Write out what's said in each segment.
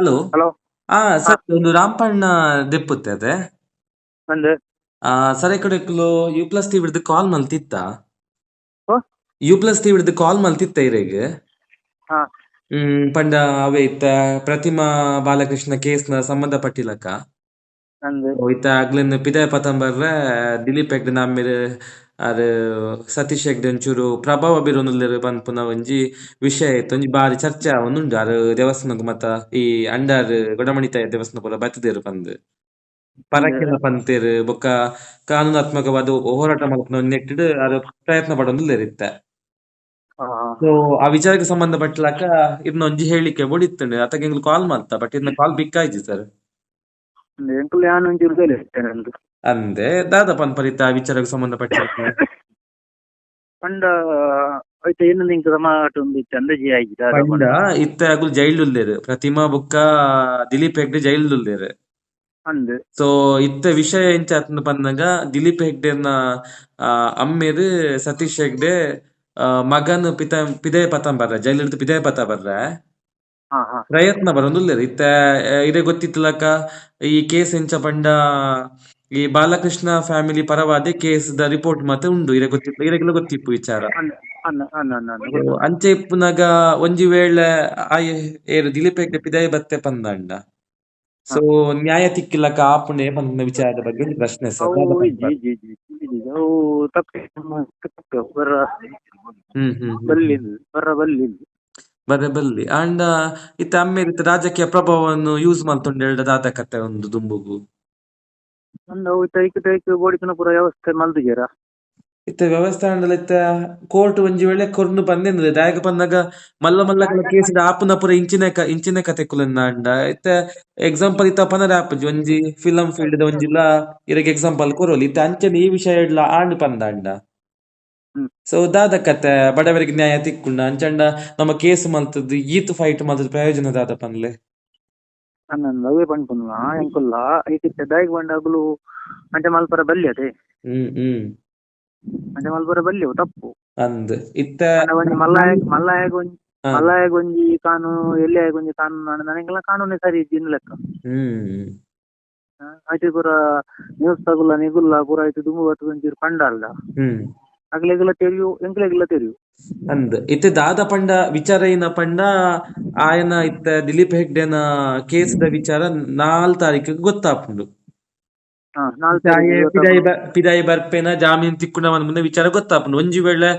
Hello hello ಆ sir ಒಂದು ರಾಂಪಣ್ಣ ದೆಪ್ಪುತ್ತೆ ಅದೇ. ಅಂದ್ರೆ ಆ ಸರ್ ಈ ಕಡೆ ಯು ಪ್ಲಸ್ ಟಿ ಹಿಡಿದು ಕಾಲ್ ಮಲ್ತಿತ್ತ? ಓ ಯು ಪ್ಲಸ್ ಟಿ ಹಿಡಿದು ಕಾಲ್ ಮಲ್ತಿತ್ತ ಇರೆಗ್? ಹಾ. ಹ್ಮ್ ಪಂಡ ಅವೇ ಇತ್ತ ಪ್ರತಿಮಾ ಬಾಲಕೃಷ್ಣ ಕೇಸ್ನ ಸಂಬಂಧ ಪಟ್ಟಿಲಕ್ಕ? ಇತ್ತ ಅಗ್ಲಿನ ಪಿದಾಯ ಪತಂಬರ್ರೆ ದಿಲೀಪ್ ಹೆಗ್ಡೆ ನಮ್ಮೆರ್ ಆರ್ ಸತೀಶ್ ಹೆಗ್ಡೆ ಒಂಚೂರು ಪ್ರಭಾವ ಬೀರೊಂದುಲ್ಲೆರ್ ಪನ್ಪುನ ಒಂಜಿ ವಿಷಯ ಇತ್ತು ಒಂಜಿ ಬಾರಿ ಚರ್ಚೆ ಆವೊಂದುಂಡು ಆರ್ ದೇವಸ್ಥಾನಗ್ ಮತ್ತ ಈ ಅಂಡರ್ ಗೊಡಮಣಿತಾಯ ದೇವಸ್ಥಾನ ಪೂರ ಬತ್ತುದೆರ್ ಪಂದ್ ಪರಕ್ಕೆಲ ಪಂತೇರ್ ಬೊಕ್ಕ ಕಾನೂನಾತ್ಮಕವಾದ ಹೋರಾಟ ಮಲ್ಪುನ ನೆಟ್ಟ್ ಆರ್ ಪ್ರಯತ್ನ ಪಡೊಂದುಲ್ಲೆರ್ ಸೋ ಸೊ ಆ ವಿಚಾರಕ್ಕೆ ಸಂಬಂಧಪಟ್ಟಲಕ ಇದನ್ನ ಒಂಜಿ ಹೇಳಿಕೆ ಬೊಡಿತ್ತುಂಡು ಅತ್ತಗೆ ಎಂಕ್ಲು ಕಾಲ್ ಮಾಲ್ತ ಬಟ್ ಇದನ್ನ ಕಾಲ್ ಬಿಕ್ಕಾಯ್ತು ಸರ್ ಎಂಟು ಎಂಕುಲು ಯಾನ್ ಒಂಚೂರು ಇರ್ದೆಲೆ ಇತ್ತೆ ನಂದು ಅಂದೆ ದಾದಾ ಪನ್ಪರಿತ ಆ ವಿಚಾರಕ್ಕೆ ಸಂಬಂಧಪಟ್ಟ ಪಂಡ ಐತೆ ಏನು ನಿಂಕ್ ಸಮಾಟ ಒಂದು ಇತ್ತೆ ಜಿ ಆಯ್ತು ಪಂಡ ಇತ್ತ ಅಗುಲು ಜೈಲ್ಡುಲ್ಲೆರ್ ಪ್ರತಿಮಾ ಬುಕ್ಕ ದಿಲೀಪ್ ಹೆಗ್ಡೆ ಜೈಲುಲ್ಲೆರ್. ಅಂದೆ. ಸೊ ಇತ್ತ ವಿಷಯ ಎಂಚ ಆತಂದ್ ಪನ್ನಗ ದಿಲೀಪ್ ಹೆಗ್ಡೆನ ಅಮ್ಮೆರ್ ಸತೀಶ್ ಹೆಗ್ಡೆ ಮಗನ್ ಪಿತ ಪಿದಯ ಪತಂ ಬರ್ರ ಜೈಲಿಡ್ದು ಪಿದಯ ಪತ ಬರ್ರ. ಪ್ರಯತ್ನ ಬರೊಂದುಲ್ಲೆರ್. ಇತ್ತ ಇದೇ ಗೊತ್ತಿತ್ತಲಕ ಈ ಕೇಸ್ ಎಂಚ ಪಂಡ ಈ ಬಾಲಕೃಷ್ಣ ಫ್ಯಾಮಿಲಿ ಪರವಾದ ಕೇಸ್ ದ ರಿಪೋರ್ಟ್ ಮಾತ್ರ ಉಂಡು ಇರೆ ಗೊತ್ತಿತ್ತು ಗೊತ್ತಿಪ್ಪು ವಿಚಾರ ಅಂಚೆ ಇಪ್ಪುನಗ ಒಂಜಿ ವೇಳೆ ಆಯೆ ಏರು ದಿಲೀಪ್ ಹೆಗ್ಡೆ ಪಿದಯ ಬತ್ತೆ ಪಂದಂಡ. ಸೊ ನ್ಯಾಯ ತಿಕ್ಕಿಲಕ ಆಪುಣೆ ಬಂದ ವಿಚಾರದ ಬಗ್ಗೆ ಒಂದು ಪ್ರಶ್ನೆ ಸರ್. ಅವು ಇಜ್ಜಿ ಇಜ್ಜಿ ಇಜ್ಜಿ ಇಜ್ಜಿ ಇಜ್ಜಿ. ಅವು ತಪ್ಪೆ ತಪ್ಪೆ ಬರ್ರ ಹ್ಮ್ ಹ್ಮ್ ಹ್ಮ್. ಬಲ್ಲಿಂದು ಬರ್ರ ಬಲ್ಲಿಂದು ಬಲ್ಲಿ ಅಂಡ ಇತ್ತ ಅಮ್ಮ ಇತ್ತ ರಾಜಕೀಯ ಪ್ರಭಾವವನ್ನು ಯೂಸ್ ಮಾಡ್ತೊಂಡು ಹೇಳ್ದ ದಾದ ಕತೆ ಒಂದು ದುಂಬುಗು. ಅವು ತೈಕ್ ತೈಕ್ ಬೋಡಿಕನ ಪೂರ ವ್ಯವಸ್ಥೆ ಮಲ್ದಿಗೆರ ಇತ್ತೆ ವ್ಯವಸ್ಥೆ ಅಂಡಲ ಇತ್ತ ಕೋರ್ಟ್ ಒಂಜಿ ವೇಳೆ ಕೊರ್ನು ಬಂದೆಂದ್ರೆ ದಾಯಕ ಬಂದಾಗ ಮಲ್ಲ ಮಲ್ಲ ಕೇಸ್ ಆಪುನ ಪೂರ ಇಂಚಿನ ಕ ಇಂಚಿನ ಕತೆ ಕುಲನ್ನ ಅಂಡ ಇತ್ತೆ ಎಕ್ಸಾಂಪಲ್ ಇತ್ತ ಪನರ ಆಪುಜಿ ಒಂಜಿ ಫಿಲಂ ಫೀಲ್ಡ್ ದ ಒಂಜಿಲ್ಲ ಇರಗ್ ಎಕ್ಸಾಂಪಲ್ ಕೊರೋಲಿ. ಇತ್ತ ಅಂಚನೆ ಈ ವಿಷಯ ಇಡ್ಲ ಆಂಡ್ ಪಂದ ಅಂಡ ಸೊ ದಾದ ಕತೆ ಬಡವರಿಗೆ ನ್ಯಾಯ ತಿಕ್ಕುಂಡ. ಅಂಚಂಡ ನಮ್ಮ ಕೇಸ್ ಮಲ್ತದ್ದು ಈತ್ ಫೈಟ್ ಮಲ್ತದ್ದು ಪ್ರಯೋಜನ ದಾದ ಪನ್ಲೆ. ಅನ್ನ ಅವೇ ಪಂಡ್ಪುನ ಎಂಕುಲ್ಲ ಐತಿತ್ತೆ ದಾಯಿಗ್ ಬಂಡಾಗಲು ಅಂಚೆ ಮಲ್ಪರ ಬಲ್ಲಿ ಅದೇ ಹ್ಮ್ ಹ್ಮ್. ಅಂಚೆ ಮಲ್ಪರ మల్లాయ మల్లాయ ತಪ್ಪು మల్లాయ ಇತ್ತ కాను ಒಂಜಿ ಕಾನೂನು ಅಂಡ್ ನನಗೆಲ್ಲ ಕಾನೂನೇ ಸರಿ ಇದ್ದಿನ ಲೆಕ್ಕ. ಆಯ್ತು ಪೂರ ನ್ಯೂಸ್ ತಗುಲ್ಲ ನಿಗುಲ್ಲ ಪೂರ ಆಯ್ತು ದುಂಬು ಬತ್ತು ಒಂಚೂರು ಪಂಡ ಅಲ್ಲ ಹ್ಮ್. ಅಗ್ಲೆಗೆಲ್ಲ ತೆರಿಯು ಎಂಕ್ಲೆಗೆಲ್ಲ ತೆರಿಯು. ಅಂದ್. ಇತ್ತೆ ದಾದ ಪಂಡ ವಿಚಾರ ಏನ ಪಂಡ ಆಯನ ಇತ್ತ ದಿಲೀಪ್ ಹೆಗ್ಡೆನ ಕೇಸ್ ದ ವಿಚಾರ ನಾಲ್ ತಾರೀಕಿಗೆ ಗೊತ್ತಾಪುಂಡು. ಪಿದಾಯಿ ಬರ್ಪೇನ ಪಿದಾಯಿ ಬರ್ಪೆನ ಜಾಮೀನ್ ತಿಕ್ಕುಂಡ ಮುಂದೆ ವಿಚಾರ ಗೊತ್ತಾಪುಂಡು. ಒಂಜಿ ವೇಳೆ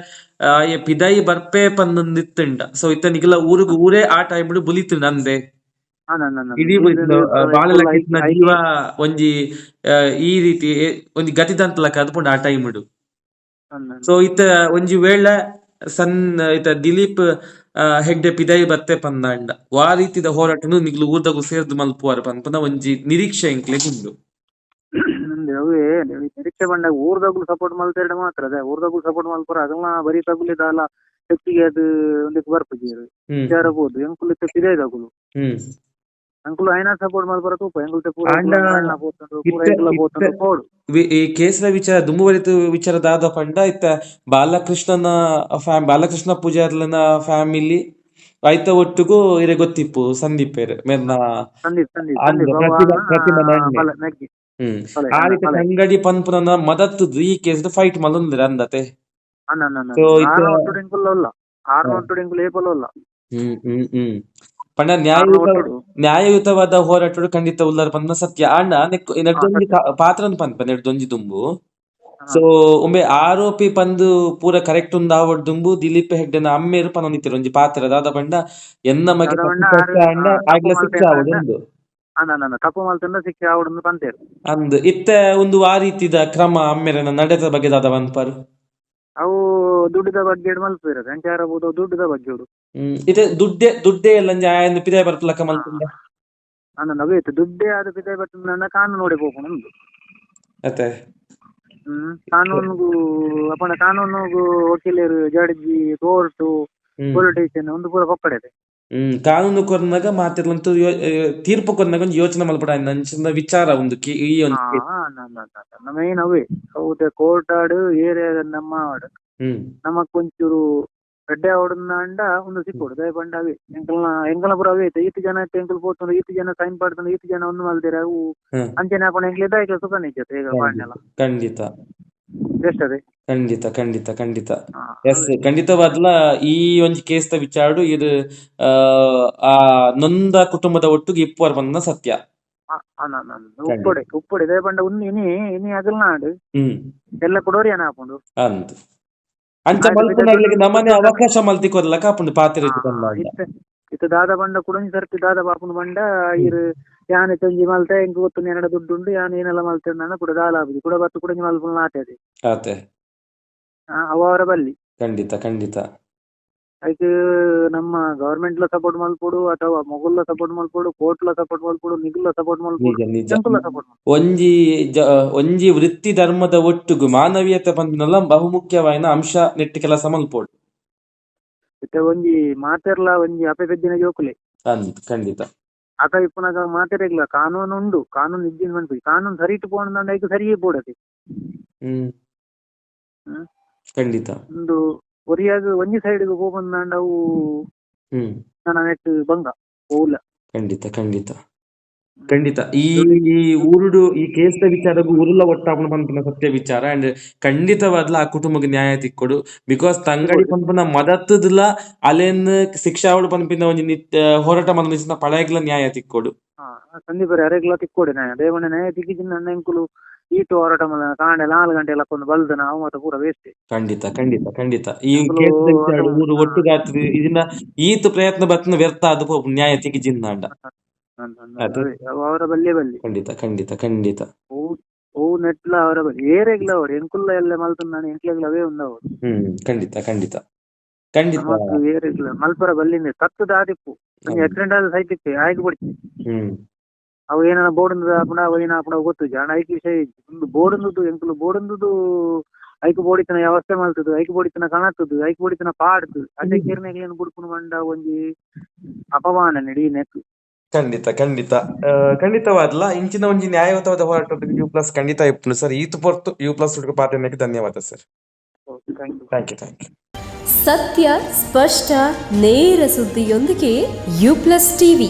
ಆಯೆ ಪಿದಾಯಿ ಬರ್ಪೆ ಪಂದಿತ್ತುಂಡ ಸೊ ಇತ್ತ ನಿಗಲ ಊರಿಗೆ ಊರೇ ಆ ಟೈಮ್ ಬುಲಿತುಂಡ ನಂದೆ. ಇಡೀ ಜೀವ ಒಂಜಿ ಈ ರೀತಿ ಒಂಜಿ ಗತಿದಂತಲಕ ಅದ್ಪುಂಡು ಆ ಟೈಮ್ ಸೊ ಇತ್ತ ಒಂಜಿ ವೇಳೆ ಸನ್ ಇತ ದಿಲೀಪ್ ಆ, ಹೆಗ್ಡೆ ಪಿದಾಯಿ ಬತ್ತೆ ಪಂದಾಂಡ ವಾ ರೀತಿದ ಹೋರಾಟನು ನಿಗ್ಲು ಊರ್ದಗು ಸೇರ್ದು ಮಲ್ಪುವಾರ ಪಂದ ಒಂಜಿ ನಿರೀಕ್ಷೆ ಎಂಕ್ಲೆ ಗುಂಡು ಅವೇ ನಿರೀಕ್ಷೆ ಬಂದಾಗ ಊರ್ದಾಗ್ಲು ಸಪೋರ್ಟ್ ಮಲ್ತೇರಡೆ ಮಾತ್ರ ಅದೇ ಊರ್ದಾಗ್ಲು ಸಪೋರ್ಟ್ ಮಲ್ಪರ ಅದನ್ನ ಬರೀ ತಗುಲಿದಲ್ಲ ಹೆಚ್ಚಿಗೆ ಅದು ಒಂದಕ್ಕೆ ಬರ್ಪಜೀರು ಹ್ಮ್ ವಿಚಾರ ಬೋದು ಎಂಕುಲು ಪಿದೈ ತಗುಲು ಹ್ಮ್ ಅಂಕುಲು ಐನಾ ಸಪೋರ್ಟ್ ಮಲ್ಪರ ತೂಪ ಎಂಕುಲು ಪೂರ ಪೋತಂಡು ಪೂರ ಎಂಕುಲ ಪೋತುಂಡು ವಿ- ಈ ಕೇಸಿನ ವಿಚಾರ ದುಂಬುವರಿತು ವಿಚಾರದಾದ ಪಂಡ ಇತ್ತ ಬಾಲಕೃಷ್ಣನ ಫ್ಯಾಮ್ ಬಾಲಕೃಷ್ಣ ಪೂಜಾರ್ಲನ ಫ್ಯಾಮಿಲಿ ಐತ ಒಟ್ಟಿಗೂ ಇರೆ ಗೊತ್ತಿಪ್ಪು ಸಂದೀಪ್ ನೆಗ್ಗಿ ಹ್ಮ್. ಆ ರೀತಿ. ಸಂಗಡಿ ಪನ್ಪುರನ ಮದತ್ತುದು ಈ ಕೇಸ್ ಫೈಟ್ ಮಲೊಂದಿರ ಅಂದತೆ. ಹ್ಮ್ ಹ್ಮ್ ಹ್ಮ್. ಆರ್ನ ನ್ಯಾಯಯುತ ನ್ಯಾಯಯುತವಾದ ಹೋರಾಟ ಖಂಡಿತ ಉಲ್ಲಾರ ಪಂದ ಸತ್ಯ. ಆಂಡ ನೆಕ್ ನೆಡ್ದೊಂಜಿ ಪಾತ್ರ ಪನ್ಪ ನೆಡ್ದೊಂಜಿ ದುಂಬು. ಸೊ ಒಮ್ಮೆ ಆರೋಪಿ ಪಂದು ಪೂರ ಕರೆಕ್ಟ್ ಉಂದು ಆವಡ್ ದುಂಬು ದಿಲೀಪ್ ಹೆಗ್ಡೆನ ಅಮ್ಮೇರು ಪನೊಂದಿತ್ತಿರ ಒಂಜಿ ಪಾತ್ರ. ದಾದ ಪಂಡ ಎನ್ನ ಮಗೆ ದಾದ ಪಂಡ ತಪ್ಪು ಸತ್ಯ ಆ, ಆಗ್ಲ ಶಿಕ್ಷೆ ಆವಡ್. ಉಂದು ತಪ್ಪು ಮಲ್ತಂಡ ಶಿಕ್ಷೆ ಆವಡನ್ನು ಪಂತೇರು. ಅಂದ್ ಇತ್ತ ಒಂದು ಆ ರೀತಿದ ಕ್ರಮ ಅಮ್ಮೆರನ ನಡೆದ ಬಗ್ಗೆ ದಾದ ಪನ್ಪರು ಅವು ದುಡ್ಡಿದ ಬಗ್ಗೆ ಮಲ್ಪಿರೋದು ಅಂಚಾರ ಬೋದು ದುಡ್ಡಿದ ಬಗ್ಗೆ ಹ್ಮ್. ಇದು ದುಡ್ಡೆ ದುಡ್ಡೆ ಎಲ್ಲ ಆಯನ ಪಿದಾಯ ಬರ್ಪಲಕ ಮಲ್ತುಂಡ ಅನ್ನ ಇತ್ತು ದುಡ್ಡೇ ಆದ ಪಿದಾಯ ಬರ್ತದೆ ನನ್ನ ಕಾನೂನು ನೋಡಿ ಹೋಗೋಣ ಒಂದು ಅತ್ತೆ ಹ್ಮ್. ಕಾನೂನುಗೂ ಅಪ್ಪನ ಕಾನೂನುಗೂ ವಕೀಲರು ಜಡ್ಜಿ ಕೋರ್ಟು ಹ್ಮ್. ಪೊಲಿಟಿಷಿಯನ್ ಒಂದು ಪೂರ ಪಕ್ಕಡೆ ಹ್ಮ್. ಕಾನೂನು ಕೊರ್ನಾಗ ಮಾತಿರ್ಲಂತೂ ತೀರ್ಪು ಕೊರ್ನಾಗ ಒಂದು ಯೋಚನೆ ಮಲ್ಪಡ ನಂಚಿನ ವಿಚಾರ ಒಂದು ಕಿ- ಈ ಒಂದು. ನಮ್ಮ ಮೇನ್ ಅವೇ ಹೌದು ಕೋರ್ಟ್ ಆಡು ಏರಿಯಾ ನಮ್ಮ ಆಡು. ನಮಕ್ ಒಂಚೂರು ಗಡ್ಡೆ ಆಂಡ ಒಂದು ಸಿಕ್ಕೋಡು ದಯ ಪಂಡ ಅವೇ. ಎಂಕಲ್ನ ಪುರ ಅವೇ ಐತೆ. ಈತ ಜನ ಎಂಕಲ್ ಪೋತುಂಡು ಈತ ಜನ ಸೈನ್ ಪಾಡ್ತುಂಡು ಈತ ಜನ ಒಂದು ಮಲ್ದಿರ ಅವು ಅಂಚನೆ ಹಾಕೊಂಡು ಎಂಕ್ಲೆ ದಯ ಕೆಲಸ ಕಣಿಚತೆ ಈಗ ಪಾಂಡೆಲ್ಲ ಖಂಡಿತ. ಖಂಡಿತ ಖಂಡಿತ ಖಂಡಿತ. ಎಸ್ ಖಂಡಿತವಾದ್ಲ ಈ ಒಂಜಿ ದ ವಿಚಾರಡು ಇದು ಆ ನೊಂದ ಕುಟುಂಬದ ಒಟ್ಟಿಗೆ ಇಪ್ಪರ್ ಬಂದ ಸತ್ಯ. ಉಪ್ಪುಡೆ ಉಪ್ಪುಡೆ. ದಯ ಪಂಡ ಉನ್ನಿ ಇನಿ ಇನಿ ಅಗಲ್ನಾಡು ಎಲ್ಲ ಕೊಡೋರಿ ಏನಾಪುಂಡು ಅಂತ ಅಂಚ ಮಲ್ಪುನಾಗ್ಲಿಕ್ಕೆ ನಮನೆ ಅವಕಾಶ ಮಲ್ತಿ ಕೊರ್ಲ ಕಾಪುಂಡು ಪಾತ್ರ ಇತ್ತ ಇತ್ತ. ದಾದ ಬಂಡ ಕುಡಂಜಿ ಸರ್ತಿ ದಾದ ಬಾಪುನ ಬಂಡ ಇರು ಯಾನೆ ತಂಜಿ ಮಲ್ತೆ ಎಂಕ್ ಗೊತ್ತು ನೆನಡ ದುಡ್ಡು ಉಂಡು ಯಾನೆ ಏನೆಲ್ಲ ಮಲ್ತೆ ಅಂದ ಕೂಡ ದಾಲ ಆಗುದು. ಕೂಡ ಬತ್ತು ಕುಡಂಜಿ ಮಲ್ಪುನ ಅವ ಅವರ ಬಲ್ಲಿ. ಖಂಡಿತ ಖಂಡಿತ. ಅದಕ್ಕೆ ನಮ್ಮ ಗವರ್ನಮೆಂಟ್ ಲ ಸಪೋರ್ಟ್ ಮಲ್ಪೋಡು ಅಥವಾ ಮಲ್ಪೋಡು ಕೋರ್ಟ್ ಲ ಸಪೋರ್ಟ್ ಮನ್ಪೊಡು ನಿಗಲ್ ಲ ಸಪೋರ್ಟ್ ಮಲ್ಪೋಡು ನಿಜ ನಿಜ. ಟೆಂಪಲ್ ಸಪೋರ್ಟ್ ಒಂಜಿ ಜ ಒಂಜಿ ವೃತ್ತಿ ಧರ್ಮದ ಒಟ್ಟುಗು ಮಾನವೀಯತೆ ಬಂದಿನಲ್ಲ ಬಹುಮುಖ್ಯವಾಯಿನ ಅಂಶ ನೆಟ್ಟಿ ಕೆಲಸ ಮಲ್ಪೋಡು. ಇತ್ತೆ ಒಂಜಿ ಮಾತೆರ್ಲ ಒಂಜಿ ಅಪೆ ಪೆದ್ದಿನ ಜೋಕುಲೆ. ಅಂದ್ ಖಂಡಿತ. ಆತ ಇಪ್ಪನಾಗ ಮಾತೆರೆಗ್ಲ ಕಾನೂನು ಉಂಡು ಕಾನೂನು ಇದ್ದಿನ ಮನ್ಪಿ ಕಾನೂನು ಸರಿ ಇಟ್ಟು ಐದು ಸರಿಯೇ ಪೋಡತೆ. ಹ್ಮ್. ಹ್ಮ್. ಖಂಡಿತ. ಒಂದು ಒರಿಯಾಗ ಒಂಜಿ ಸೈಡ್ ಹೋಗ್ಬಂದಾಂಡ ಅವು ನನ್ನ ನೆಟ್ ಬಂಗ ಓಲ ಖಂಡಿತ ಖಂಡಿತ. ಖಂಡಿತ. ಈ ಈ ಊರುಡು ಈ ಕೇಸ್ದ ವಿಚಾರ ಊರುಲ ಒಟ್ಟಾಪಣ ಪನ್ಪುನ ಸತ್ಯ ವಿಚಾರ. ಅಂಡ್ ಖಂಡಿತವಾದ್ಲ ಆ ಕುಟುಂಬಕ್ಕೆ ನ್ಯಾಯ ತಿಕ್ಕೊಡು. ಬಿಕಾಸ್ ತಂಗಡಿ ಪನ್ಪುನ ಅಲ್ಲೇನ್ ಅಲೆನ್ ಶಿಕ್ಷಾವಡು ಪನ್ಪಿನ ಒಂಜಿ ನಿತ್ಯ ಹೋರಾಟ ಮಲ್ಪನ ಪಳಯಗ್ಲ ನ್ಯಾಯ ತಿಕ್ಕೊಡು. ಸಂದೀಪ ಅರೆಗ್ಲ ತಿಕ್ಕೊಡು ನ್ಯಾಯ ದೇವಣ್ಣ ನ್ಯಾಯ ತಿಕ್ಕಿಜಿನ ನನ್ನ ಎಂಕುಲು ಈಟು ಹೋರಾಟ ಮಲ್ಲ ಕಾಂಡೆ ನಾಲ್ಕು ಗಂಟೆ ಎಲ್ಲ ಕೊಂದು ಬಲ್ದನ ನಾವು ಮತ್ತೆ ಪೂರ ವೇಸ್ಟ್ ಖಂಡಿತ ಖಂಡಿತ ಖಂಡಿತ ಈ ಅದು- ಕೇಸ್ದ ವಿಚಾರ ಅದು- ಊರು ಒಟ್ಟುಗಾತ್ರಿ ಇದನ್ನ ಈತ ಪ್ರಯತ್ನ ಬತ್ನ ವ್ಯರ್ಥ ಅದು ಪೋಪು ನ್ಯಾಯ ತಿಕ್ಕಿಜಿಂದಾಂಡ ಅದು. ಅವರ ಬಲ್ಲೆ ಬಲ್ಲಿ ಖಂಡಿತ ಖಂಡಿತ ಖಂಡಿತ ಓ ನೆಟ್ಲ ಅವರ ಬಲ್ಲಿ ಏರೆಗ್ಲ ಅವರು ಎಂಕುಲ್ಲ ಎಲ್ಲ ಮಲ್ತನ ನಾನು ಎಂಕ್ಲೆಗ್ಲ ಅವೇ ಉಂದ ಅವರು ಹ್ಮ್ ಖಂಡಿತ ಖಂಡಿತ ಖಂಡಿತ ಏರೆಗ್ಲ ಮಲ್ಪರ ಬಲ್ಲಿಂದ ತತ್ತು ದಾದಿಪ್ಪು ಆಕ್ಸಿಡೆಂಟ್ ಆದ ಇತ್ತು ಆಯ್ಕೆ ಬಿಡ್ತಿ ಹ್ಮ್ ಅವು ಏನನ ಬೋರ್ಡ್ ಆಪುಣ ಅವ ಏನ ಆಪುಣ ಗೊತ್ತು ಜಾಣ ಐಕಿ ವಿಷಯ ಒಂದು ಬೋರ್ಡ್ ಎಂಕುಲು ಬೋರ್ಡ್ ಐಕು ಬೋಡಿತನ ವ್ಯವಸ್ಥೆ ಮಾಡ್ತದ್ದು ಐಕು ಬೋಡಿತನ ಕಾಣತ್ತದು ಐಕು ಬೋಡಿತನ ಪಾಡ್ದು ಅದೇ ಕಿರ್ನೆಗ್ಲೇನು ಬುಡ್ಕೊಂಡು ಮಂಡ ಒಂಜಿ ಅಪಮಾನ ನಡಿ ನೆಕ್ ಖಂಡಿತ ಖಂಡಿತ. ಖಂಡಿತವಾದ್ಲ ಇಂಚಿನ ಒಂಜಿ ನ್ಯಾಯಯುತವಾದ ಹೋರಾಟದ ಯು ಪ್ಲಸ್ ಖಂಡಿತ ಇಪ್ಪುನು ಸರ್. ಈತು ಪೊರ್ತು ಯು ಪ್ಲಸ್ ಹುಡುಗ ಪಾತ್ರಕ್ಕೆ ಧನ್ಯವಾದ sir. Thank you thank you thank you ಸತ್ಯ ಸ್ಪಷ್ಟ ನೇರ ಸುದ್ದಿಯೊಂದಿಗೆ ಯು ಪ್ಲಸ್ ಟಿವಿ